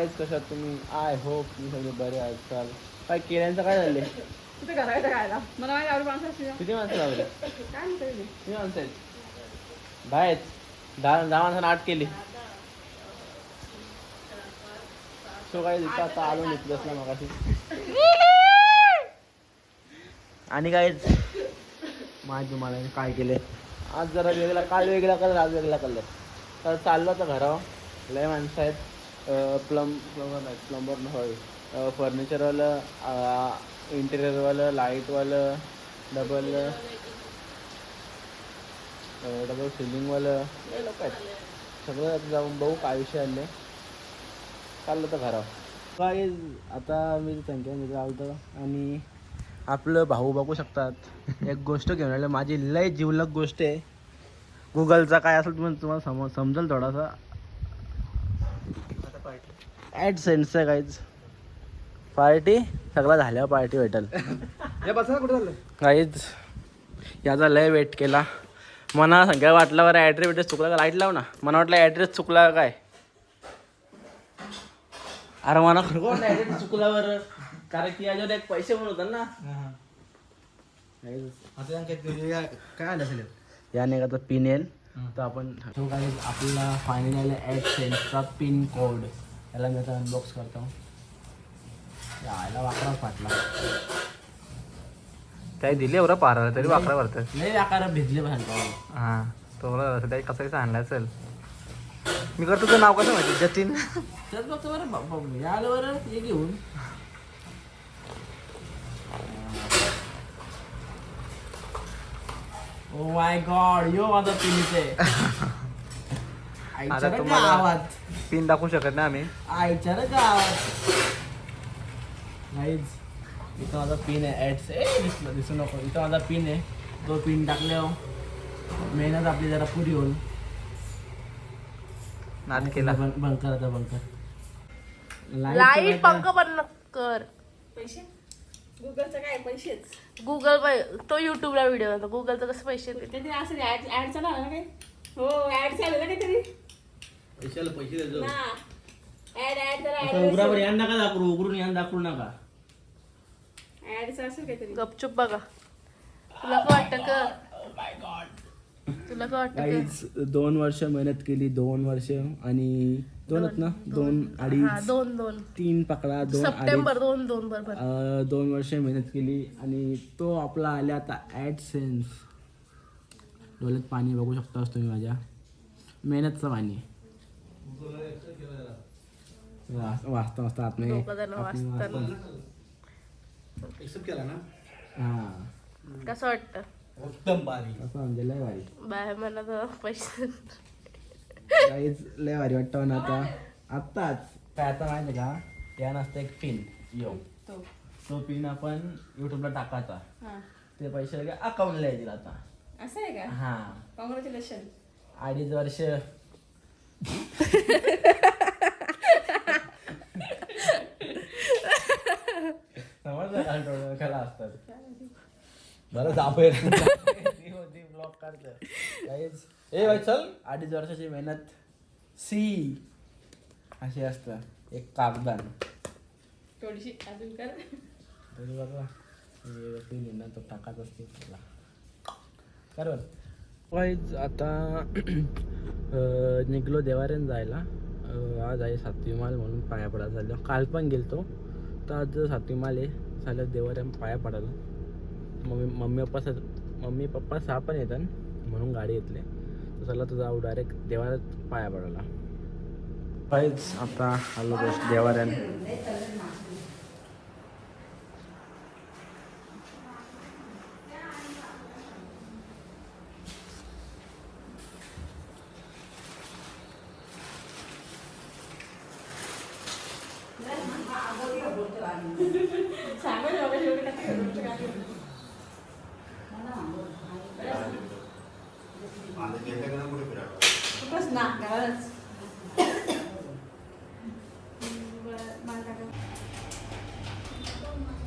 काय कशात तुम्ही? आय होप तुम्ही सगळे बरे असाल काय केल्यांचं काय झाले? कुठे करायचं खायला. मला माहिती आवड माणसं असते किती माणसं लावले काय म्हणते ते? किती माणसं आहेत? बाहेर. दहा दहा माणसांना आठ केली. सो काय इथं आता आलो निघलंच ना मगाशी. आणि काय माहिती तुम्हाला काय केले आज जरा वेगळा काल वेगळा कलर आज वेगळा कलर. तर चाललो तर घरावर. लय माणसं आहेत. प्लम प्लंबर नाही प्लंबर नाही फर्निचरवालं इंटेरियरवालं लाईटवालं डबल डबल सिलिंगवालं लोक आहेत. सगळं आता जाऊन बघू काय विषय आले चाललं तर घरावर. काय आता मी त्यांच्या मित्र आलतो आणि आपलं भाऊ बघू शकतात. एक गोष्ट घेऊन आलं. माझी लय जीवलक गोष्ट आहे. गुगलचा काय असेल तुम्हाला तुम्हाला सम समजेल थोडासा. ॲड सेन्सचं काहीच पार्टी सगळं झाल्यावर पार्टी भेटेल. बसा कुठे झालं काहीच याचा लय वेट केला. मना संख्या वाटला बरं ॲड्रेस बिड्रेस चुकला का? लाइट लाव ना. मला वाटलं ॲड्रेस चुकला का काय? अरे मला खरं ॲड्रेस चुकला बरं? कारण की याच्यावर एक पैसे पण होतात ना. आता काय आलं असेल? याने का पिन येईल. तर आपण तो काही आपला फायनल आला सेन्सचा पिन कोड याला मी आता अनबॉक्स करतो. यायला वाकरा फाटला. त्याही दिली एवढं पारा तरी वाकडा भरतं लय आकार भिजले पण हा तो मला असं त्याही कसं आणलं असेल. मी करतो तुझं नाव कसं माहिती? जतीन? त्यात बघतो बरं आलं बरं हे घेऊन. ओ माय गॉड यो माझा पिनीचे. आता आईच्या तुम्हाला- गावात पिन दाखवू शकत नाही आम्ही. आईच्या रे गावात. नाहीच. इथं माझा पिन आहे. ॲड्स ए दिसलं दिसू नको. इथं माझा पिन आहे. तो पिन टाकल्यावर मेहनत आपली जरा पुरी होईल नाद केला. बंद बंद कर आता बंद कर. लाइट पंख बंद कर. पैसे? गुगलचं काय पैसेच? गुगल तो युट्यूबला व्हिडिओ होता गुगलचं कसं पैसे देते? काहीतरी असं ऍड ऍड चालू ना काही? हो ऍड चालू ना काहीतरी? पैशाला पैसे देतो ना. ऍड ऍड जरा असं उघडावर यान नका दाखवू उघडून यान दाखवू नका. ऍडचं असेल काहीतरी. गपचूप बघा. तुला काय वाटतं का तुला काय वाटतं का काहीच दोन वर्ष मेहनत केली दोन वर्ष आणि दोनच ना? दोन हा अडीच दोन दोन. तीन पकडा दोन अडीच. सप्टेंबर दोन दोन बरोबर अं, दोन वर्ष मेहनत केली आणि तो आपला आला आता ॲड सेन्स डोळ्यात पाणी बघू शकता तुम्ही माझ्या. मेहनतचं पाणी. वाचता वाचता आपली. एक्सेप्ट केला ना हा कसं वाटतं असं म्हणजे लय भारी तर पैसे काहीच लय भारी वाटतं म्हणा आता आत्ताच काय आता माहिती का नसतं एक पिन यो तो तो पिन आपण युट्यूबला टाकायचा हा ते पैसे लगे अकाउंटला येतील आता असं आहे का हा कॉंग्रॅच्युलेशन अडीच वर्ष समजलं का डोळ्यावर कला असतात. बरं जाऊया ती होती ब्लॉक काढतं काहीच ए भाई चल. अडीच वर्षाची मेहनत. सी. अशी असतं. एक कागदान. थोडीशी अजून कर. तरी बघा. हे पिन आहे ना तो टाकाच असते. वाईज आता निघलो देवाऱ्यान जायला. आज आहे सातवी माल म्हणून पाया पडायला झालो काल पण गेलतो. तर आज सातवी माल आहे. झालं देवाऱ्यान पाया पडायला. Mummy mummy papa mummy papa सहा पण येतात म्हणून गाडी घेतली. तर चला तर जाऊ डायरेक्ट देवाऱ्यात पाया पडायला. वाईज आता आलो बस देवाऱ्यान सांगा ना बाबा शेवटी काय तुमचं काय खूपच ना घरालाच बरं, मला टाका. ही कामं घरची करून यायची असतात समजला घरची ना घरची केलं म्हणून.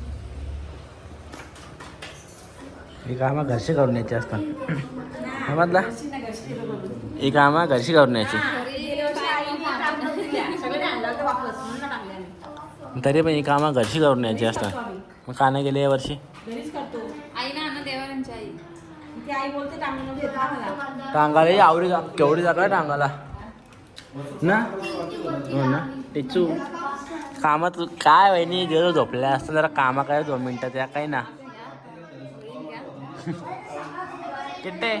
ही कामं घरची एक आम्हा घरशी करून यायची असतात. हा मधला एक आम्हा घरशी करून यायची तरी पण एक आम्हा घरशी करून यायची असतात. मग का नाही गेले यावर्षी टांगाला आवडी केवढी जागा टांगाला ना? हो ना? टिचू. कामात काय वहिनी जर झोपल्या असतं जरा कामा काय दोन मिनटं त्या काही ना. किट्टे।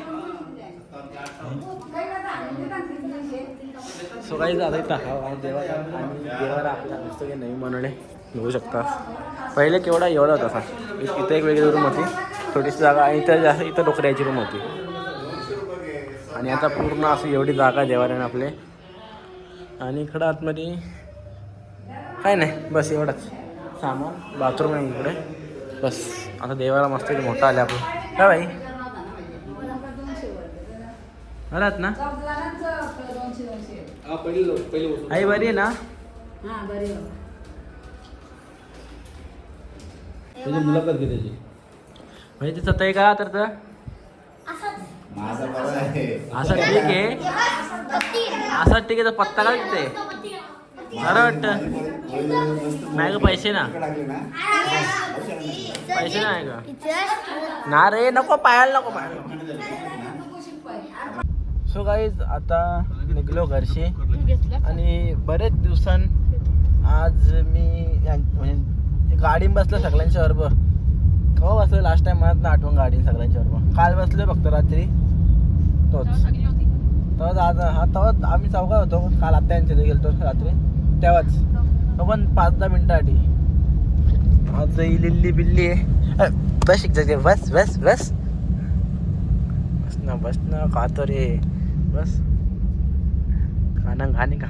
सो काही जाता येतं देवाला आणि देवाला आपल्या नुसतं की नवीन बनवले घेऊ शकता. पहिले केवढा एवढा होता असा. इथं एक वेगळी रूम होती. छोटीशी जागा आणि इथं जास्त इथं डोकऱ्याची रूम होती. आणि आता पूर्ण अशी एवढी जागा आहे देवाऱ्याने आपले. आणि इकडं आतमध्ये काय नाही बस एवढंच. सामान बाथरूम आहे इकडे. बस. आता देवाला मस्त एक मोठा आले आपण. काय बाई. आलात ना? आई बरी आहे ना? त्याची मुलाखत घे त्याची. म्हणजे तिचं तय करा तर तर? माझा बरा आहे असं ठीक आहे. असं ठीक आहे तर पत्ता काय तिथे बरं वाटतं. नाही ग पैसे ना. पैसे नाही का ना रे नको पायाला नको पायाला सो गाईज आता निघलो घरशी. आणि बरेच दिवसां आज मी यां- म्हणजे गाडीत बसलो सगळ्यांच्या बरोबर. केव्हा बसलो? लास्ट टाइम मला ना आठवण गाडी सगळ्यांच्या बरोबर. काल बसलो फक्त रात्री. तोच. तेव्हाच आज हा तेव्हाच आम्ही चौघा होतो काल आत्या यांच्या गेलतो रात्री. तेव्हाच. पण पाच दहा मिनिटासाठी आज ही लिल्ली बिल्ली आहे. बस एक बस बस बस. बस ना बस ना खातो रे बस. खाना घाणी का?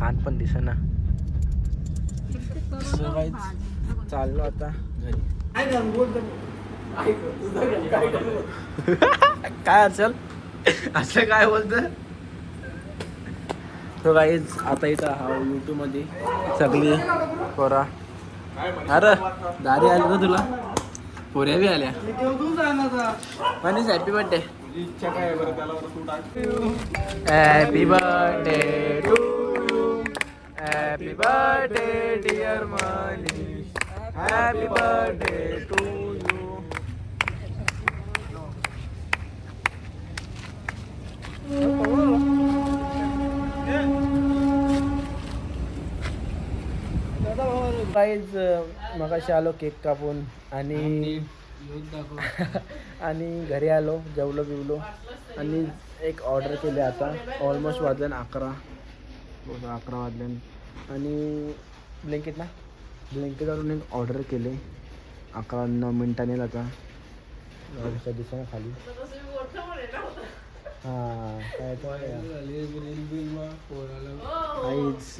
कान पण दिसेना. So guys, चाललो आता घरी. काय? असेल? असं काय बोलत तो काहीच आता इथं हा यूट्यूबमध्ये सगळी पोरा. अरे दारी आली ना तुला? पोऱ्या बी आल्या. Manish happy birthday happy birthday to happy birthday dear Manish happy birthday to you काहीच मगाशी आलो केक कापून आणि आणि घरी आलो जेवलो बिवलो. आणि एक ऑर्डर केले आता. ऑलमोस्ट वाजल्यान अकरा. अकरा वाजल्यान आणि ब्लँकेट ना? ब्लँकेटवरून एक ऑर्डर केले. अकरा नऊ मिनिटांनी आता दिसानं खाली. हां काय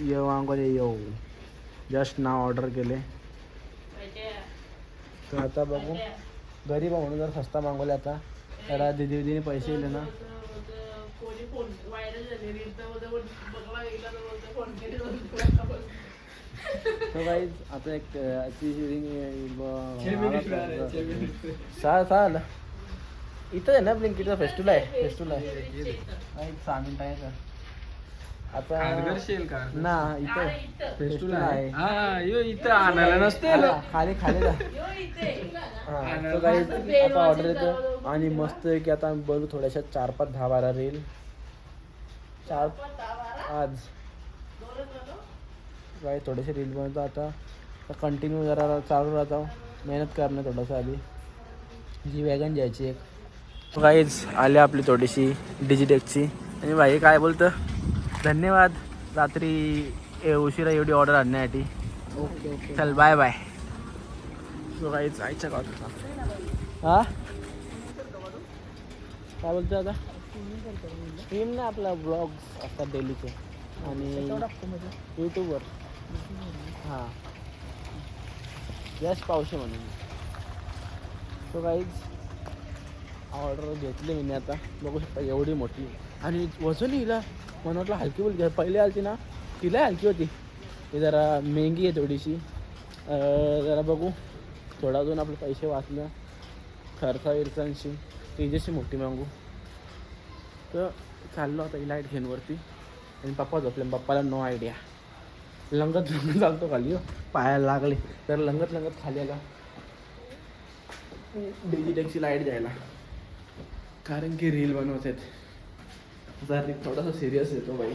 येऊ येऊ. जस्ट नाव ऑर्डर केले. तर आता बघू. गरीब आहे म्हणून जर सस्ता मागवले आता. तर दिदी दिदीने पैसे दिले ना. तर काही आता एक ती सहा सहा आला इथं आहे ना ब्लिंकिटचा फेस्टिवल आहे. फेस्टिवल आहे. हा, एक सहा मिनिट आहे का? आता ना इथं. आहे. इथं आणायला नसते हा, खाली खाली जा. हा, तर काही आता ऑर्डर येतो आणि मस्त आहे की आता आम्ही बोलू थोड्याशा चार पाच दहा बारा रील चार आज. काही थोडेसे रील बनवतो आता. कंटिन्यू जरा चालू राहतो. मेहनत करणं थोडंसं आधी. जी वॅगन घ्यायची एक. काहीच आली आपली थोडीशी डिजिटेकची आणि भाई काय बोलतं? धन्यवाद. रात्री ए- उशिरा एवढी ऑर्डर आणण्यासाठी. ओके ओके चल बाय बाय सो काहीच आईच्या गावात हा? काय बोलतो आता? स्ट्रीम ना आपला ब्लॉग असतात डेलीचे आणि यूट्यूबवर हां. यश पावशे म्हणून. सो काहीच ऑर्डर घेतली मी आता. बघू शकता एवढी मोठी. आणि वजन हिला म्हणून वाटलं हलकी बोलकी पहिले आलती ना तिला हलकी होती. ती जरा मेहंगी आहे थोडीशी. जरा बघू. थोडा अजून आपले पैसे वाचले. खर्चा विरचांशी तिच्याशी मोठी मागू. तर चाललो आता लाइट घेऊन वरती आणि पप्पा झोपले. पप्पाला नो आयडिया लंगत लंगत चालतो खाली हो. पायाला लागले. तर लंगत लंगत खाली आला. डिजिटॅक्सी लाइट द्यायला. कारण की रील बनवत आहेत. जर थोडासा सिरियस येतो बाई.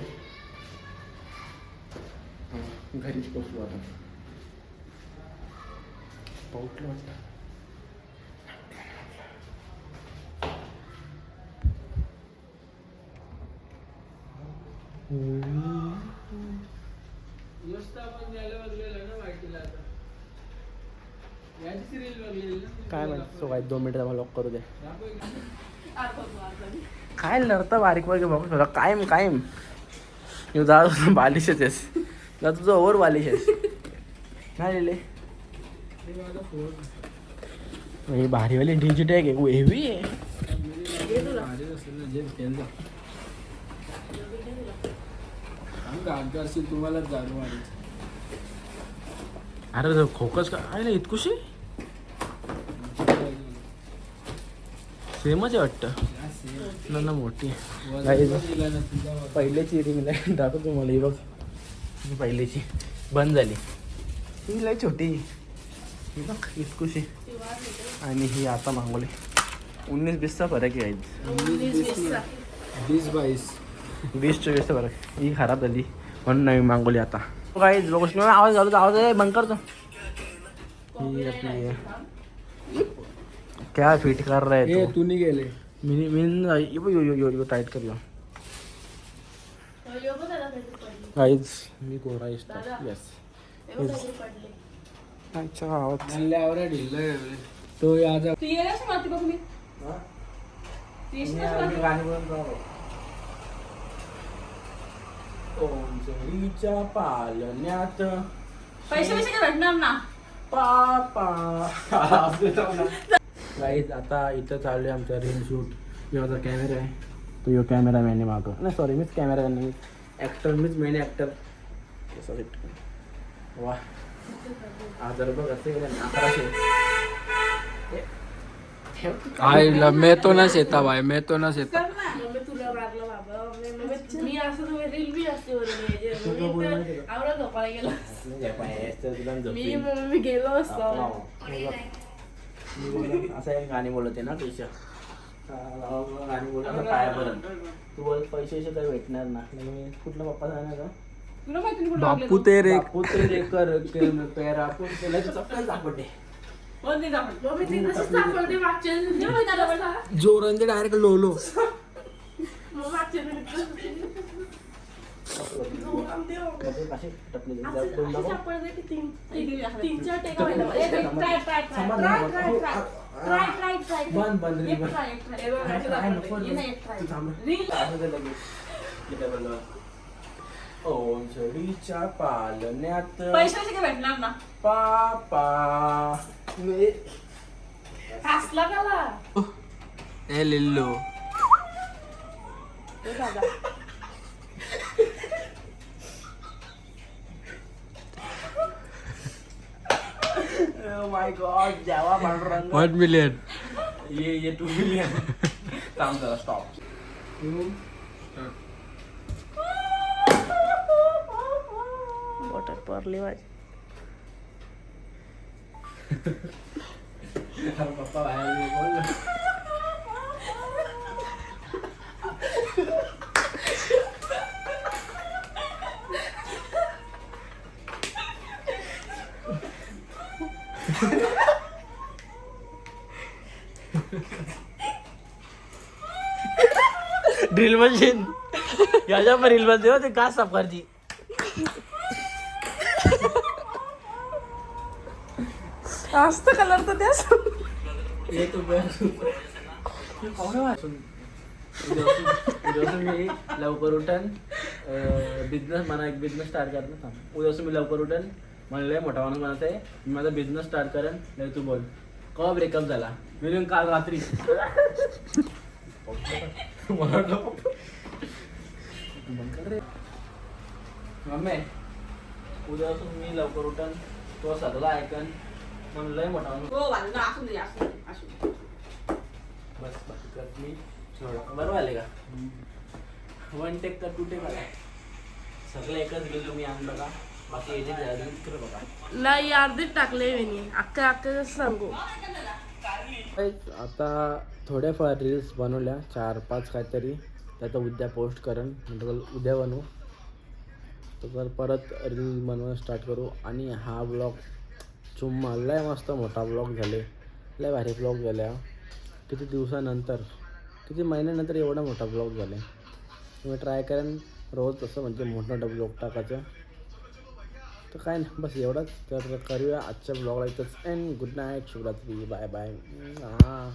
हा, घरीच पोचलो आता. पोचलो वाटतं. काय माहिती सो काय दोन मिनिटं मला लॉक करू दे. काय लढतं बारीक बारीक बाबा तुला कायम कायम. येऊ जा बालिशच आहेस जा तुझं ओव्हर बालिश आहेस नाही लिहिले? ही भारीवाली डिजिटल आहे हेवी आहे. तुम्हालाच जाणू अरे खोकस का? आहे ना इतकुशी? सेमच आहे वाटतं. ना ना मोठी पहिल्याची रिंग लाइट दाखवतो मला ही बघ. पहिल्याची. बंद झाली. ही लय छोटी ही बघ इतकुशी. आणि ही आता मागवली. उन्नीस बीसचा फरक आहे. वीस बावीस. वीस चोवीसचा फरक. ही खराब झाली. म्हणून नवी मागवली आता. काही बघू शकतो. आवाज घालतो आवाज बंद करतो. ही आपली आहे. क्या फिट कर रहा है ए तू? तू नाही गेले मी मी yo yo yo yo yo tight कर लो। गाईज मी गोरा इस्टा येस अच्छा आवाज चालल्यावर ढिल्ल तो आज तू ये कशी मारते बघ मी? गाणी बोलून राहू पालण्यात पैसे पैसे काय भेटणार ना। पापा। गाईज आता इथं चालू आहे आमचा रील शूट माझा कॅमेरा आहे. तो यो कॅमेरा मॅने मागं. नाही सॉरी मीच कॅमेरा नाही ॲक्टर मीच मेन ॲक्टर सॉरी वा. घरचे गेले ना, अकराशे. मैं तो ना शेता भाई मैं तो ना शेता. मी असं तुम्ही रील बी असते? आवडत झोपायला गेलो मी गेलो असतो. बघ. असं एक गाणी बोलते ना पेशा गाणी बोलत पायापर्यंत. तू बोल पैसे काही भेटणार ना. मी कुठला पप्पा सांगणार का तुला माहिती नाही कुठं लागले बापू बापू कर पैरा. चप्पल सापडते. तू? कोण सापडलं? मम्मी ती तशीच दाखवते मागच्या वेळेस. नाही माहिती आलं मला. जोरंजे डायरेक्ट लोलो. मग मागच्या वेळेस. म्हणजे की? हो, झडीच्या पालण्यात पैसे पैसे काय भेटणार ना? पापा. मे- हसला मला. ए लिल्लो. My god, जेव्हा पांडुरंग वन मिलियन ये ये टू मिलियन थांब जरा स्टॉप बॉटल पडली माझी पप्पा बाहेर बोल ड्रिल मशीन. याच्या पण रील मध्ये ते का साफ करती असतं कलर तर त्याच. ये तो उद्यापासून मी लवकर उठन. बिझनेस मला एक बिझनेस स्टार्ट करणार उद्यापासून मी लवकर उठन. मला लय मोठा माणूस म्हणत आहे मी माझा बिझनेस स्टार्ट करेन. लय तू बोल. कवा ब्रेकअप झाला? मी म्हणून काल रात्री. मला वाटलं पप्पा. बंद कर रे. मम्मी उद्यापासून मी लवकर उठन. तो सगळं ऐकन. मला लय मोठा माणूस हो असू दे असू दे असू दे. बस बाकी करत मी. बरोबर आले का? वन टेक का टू टेक आला सगळं एकच गेलो तुम्ही का जाहिरात कर बघा. नाही अर्धीच टाकले मी. अख्खा अख्खा सांगू. आता थोड्याफार रील्स बनवल्या. चार पाच काहीतरी. त्यात उद्या पोस्ट करेन. नंतर उद्या बनवू. तर परत रील बनवायला स्टार्ट करू. आणि हा ब्लॉग चुम्मा लय मस्त मोठा ब्लॉग झाले. लय भारी ब्लॉग झाल्या. किती दिवसानंतर किती महिन्यानंतर एवढा मोठा ब्लॉग झाले. मी ट्राय करेन. रोज असं म्हणजे मोठं मोठं ब्लॉग टाकायचं. तर काय नाही बस एवढंच. तर करूया आजच्या ब्लॉगला इथंच end good night Shivratri bye bye हां